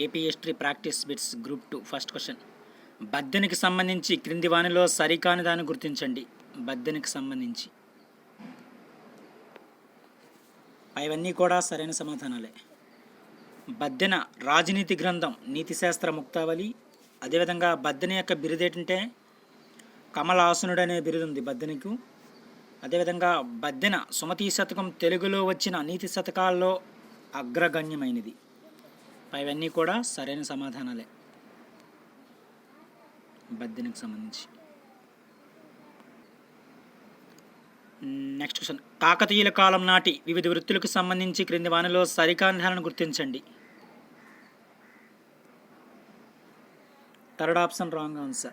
AP history practice bits group two first question. బద్దెనికి సంబంధించి క్రింది వానిలో సరికాని దాన్ని గుర్తించండి. బద్దెనికి సంబంధించి. అవన్నీ కూడా సరైన సమాధానాలే. బద్దెన రాజనీతి గ్రంథం నీతిశాస్త్ర ముక్తావళి. అదేవిధంగా బద్దెన యొక్క బిరుదు ఏంటంటే కమలాసునుడు అనే బిరుదు ఉంది బద్దెనకు. అదేవిధంగా బద్దెన సుమతి శతకం తెలుగులో వచ్చిన నీతి శతకాల్లో అగ్రగణ్యమైనది. అవన్నీ కూడా సరైన సమాధానాలే. బద్దెనకు సంబంధించి. నెక్స్ట్ క్వశ్చన్ కాకతీయుల కాలం నాటి వివిధ వృత్తులకు సంబంధించి క్రింది వానిలో సరికాంధాలను గుర్తించండి. థర్డ్ ఆప్షన్ రాంగ్ ఆన్సర్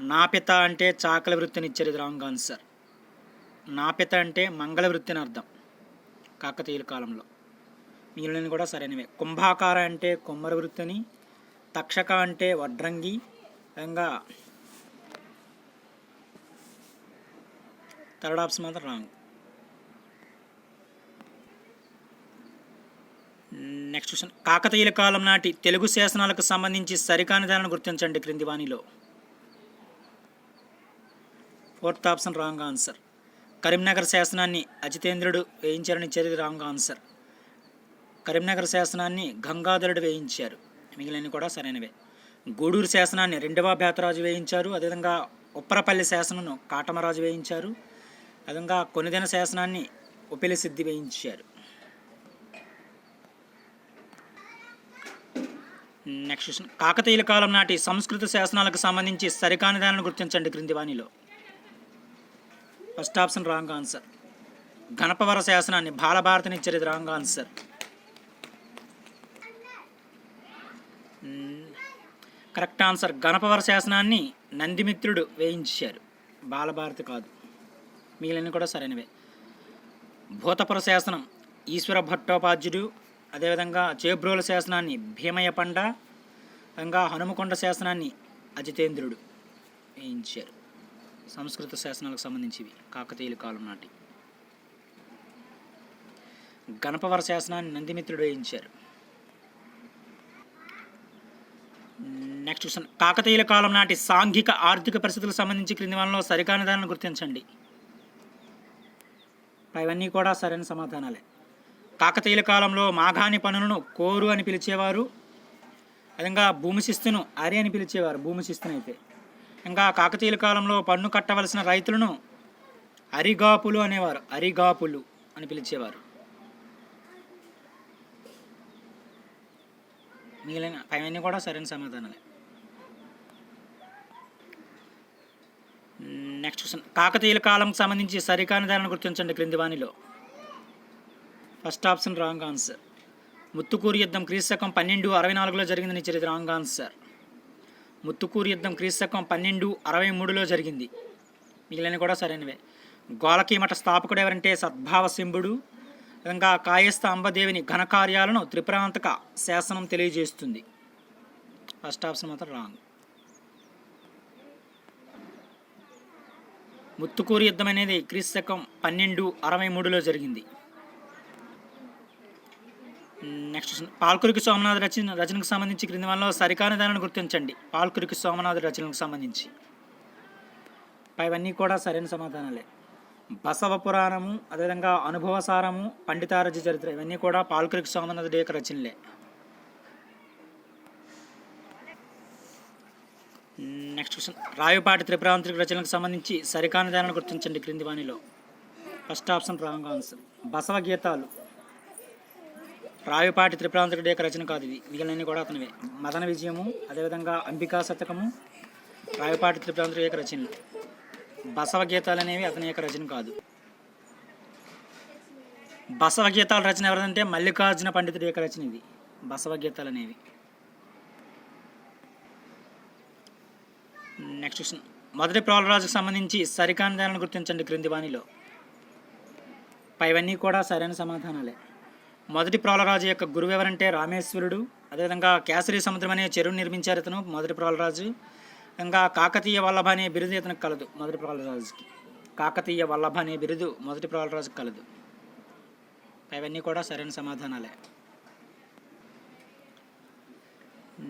నాపిత అంటే చాకల వృత్తిని ఇచ్చేది రాంగ్ ఆన్సర్ నాపిత అంటే మంగళ వృత్తిని అర్థం. కాకతీయుల కాలంలో. మిగిలినవి కూడా సరైనవే కుంభాకార అంటే కుమ్మర వృత్తిని తక్షక అంటే వడ్రంగి ఇంకా థర్డ్ ఆప్షన్ మాత్రం రాంగ్ నెక్స్ట్ క్వశ్చన్ కాకతీయుల కాలం నాటి తెలుగు శాసనాలకు సంబంధించి సరికాని దానిని గుర్తించండి క్రింది వాణిలో. Fourth option wrong answer Karimnagar శాసనాన్ని అజితేంద్రుడు వేయించారని ఇచ్చేది రాంగ్ ఆన్సర్ కరీంనగర్ శాసనాన్ని గంగాధరుడు వేయించారు. మిగిలినవి కూడా సరైనవే. గూడూరు శాసనాన్ని రెండవ బేతరాజు వేయించారు. అదేవిధంగా ఉప్పరపల్లి శాసనను కాటమరాజు వేయించారు. అదేవిధంగా కొనిదెన శాసనాన్ని ఉపిలి సిద్ధి వేయించారు. నెక్స్ట్ క్వశ్చన్ కాకతీయుల కాలం నాటి సంస్కృత శాసనాలకు సంబంధించి సరికాని దానిని గుర్తించండి క్రింది వాణిలో first option wrong answer Ganapavara శాసనాన్ని బాలభారతిని ఇచ్చేది wrong answer correct answer Ganapavara శాసనాన్ని నందిమిత్రుడు వేయించారు. బాలభారతి కాదు. మిగిలిన కూడా సరైనవే. భూతపుర శాసనం ఈశ్వర భట్టోపాధ్యుడు అదేవిధంగా చేబ్రోల శాసనాన్ని భీమయ్య పండ ఇంకా హనుమకొండ శాసనాన్ని అజితేంద్రుడు వేయించారు. సంస్కృత శాసనాలకు సంబంధించివి. కాకతీయుల కాలం నాటి గణపవర శాసనాన్ని నందిమిత్రుడు వేయించారు. నెక్స్ట్ క్వశ్చన్ కాకతీయుల కాలం నాటి సాంఘిక ఆర్థిక పరిస్థితులకు సంబంధించి క్రింది వనలో సరికాని దానిని గుర్తించండి. ఇవన్నీ కూడా సరైన సమాధానాలే. కాకతీయుల కాలంలో మాఘాని పనులను కోరు అని పిలిచేవారు విధంగా భూమి శిస్తును అరి అని పిలిచేవారు భూమి శిస్తునైతే ఇంకా కాకతీయుల కాలంలో పన్ను కట్టవలసిన రైతులను అరిగాపులు అనేవారు అరిగాపులు అని పిలిచేవారు. మిగిలిన అవన్నీ కూడా సరైన సమాధానాలే. నెక్స్ట్ క్వశ్చన్ కాకతీయుల కాలంకి సంబంధించి సరికాని ధరను గుర్తించండి క్రింది వాణిలో first option wrong answer. Muttukuru యుద్ధం క్రీస్తకం పన్నెండు అరవై నాలుగులో జరిగిందని చరిత్ర. Wrong answer. ముత్తుకూరు యుద్ధం క్రీస్తకం పన్నెండు అరవై మూడులో జరిగింది. మిగిలిన కూడా సరైనవే. గోలకి మఠ స్థాపకుడు ఎవరంటే సద్భావ సింబుడు విధంగా కాయస్థ అంబదేవిని ఘనకార్యాలను త్రిప్రాంతక శాసనం తెలియజేస్తుంది. ఫస్ట్ ఆప్షన్ మాత్రం రాంగ్. ముత్తుకూరు యుద్ధం అనేది క్రీస్తకం పన్నెండు అరవై మూడులో జరిగింది. నెక్స్ట్ పాల్కురికి సోమనాథ్ రచన రచనకు సంబంధించి క్రింది వల్ల సరికాని దానిని గుర్తించండి. పాల్కురికి సోమనాథ్ రచనకు సంబంధించి. ఇవన్నీ కూడా సరైన సమాధానాలే. బసవ పురాణము అదేవిధంగా అనుభవసారము పండితారజ చరిత్ర ఇవన్నీ కూడా పాల్కురికి సోమనాథుడి యొక్క రచనలే. నెక్స్ట్ క్వశ్చన్ రాయపాటి త్రిపురాంతరిక రచనలకు సంబంధించి సరికాని దానిని గుర్తించండి క్రింది వాణిలో. First option wrong answer Basava గీతాలు. రాయపాటి త్రిపురాంతకుడి యొక్క రచన కాదు ఇది. మిగిలినవి కూడా అతనివే. మదన విజయము అదేవిధంగా అంబికా శతకము రాయపాటి త్రిపురాంతకుడి యొక్క రచనలు. బసవ గీతాలు అనేవి అతని యొక్క రచన కాదు. బసవ గీతాల రచన ఎవరిదంటే మల్లికార్జున పండితుడి యొక్క రచన ఇది. బసవ గీతాలు అనేవి. నెక్స్ట్ క్వశ్చన్ మొదటి ప్రాలరాజుకు సంబంధించి సరికాని దానిని గుర్తించండి క్రింది వాణిలో పైవన్నీ కూడా సరైన సమాధానాలే. మొదటి ప్రాలరాజు యొక్క గురువు ఎవరంటే రామేశ్వరుడు. అదేవిధంగా కేసరి సముద్రం అనే చెరువు నిర్మించారు ఇతను మొదటి ప్రాలరాజు ఇంకా కాకతీయ వల్లభ అనే బిరుదు ఇతనికి కలదు మొదటి ప్రాలరాజుకి కాకతీయ వల్లభ అనే బిరుదు మొదటి ప్రాలరాజుకి కలదు. అవన్నీ కూడా సరైన సమాధానాలే.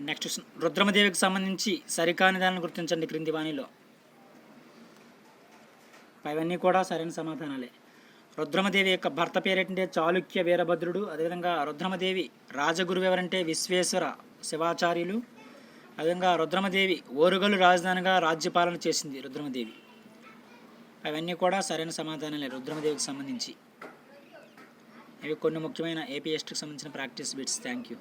నెక్స్ట్ రుద్రమదేవికి సంబంధించి సరికాని దానిని గుర్తించండి క్రింది వాణిలో ఇవన్నీ కూడా సరైన సమాధానాలే. రుద్రమదేవి యొక్క భర్త పేరేంటంటే చాళుక్య వీరభద్రుడు. అదేవిధంగా రుద్రమదేవి రాజగురువు ఎవరంటే విశ్వేశ్వర శివాచార్యులు. అదేవిధంగా రుద్రమదేవి ఓరుగలు రాజధానిగా రాజ్యపాలన చేసింది రుద్రమదేవి. అవన్నీ కూడా సరైన సమాధానాలే రుద్రమదేవికి సంబంధించి. ఇవి కొన్ని ముఖ్యమైన ఏపీ హిస్టరీకి సంబంధించిన ప్రాక్టీస్ బిట్స్. Thank you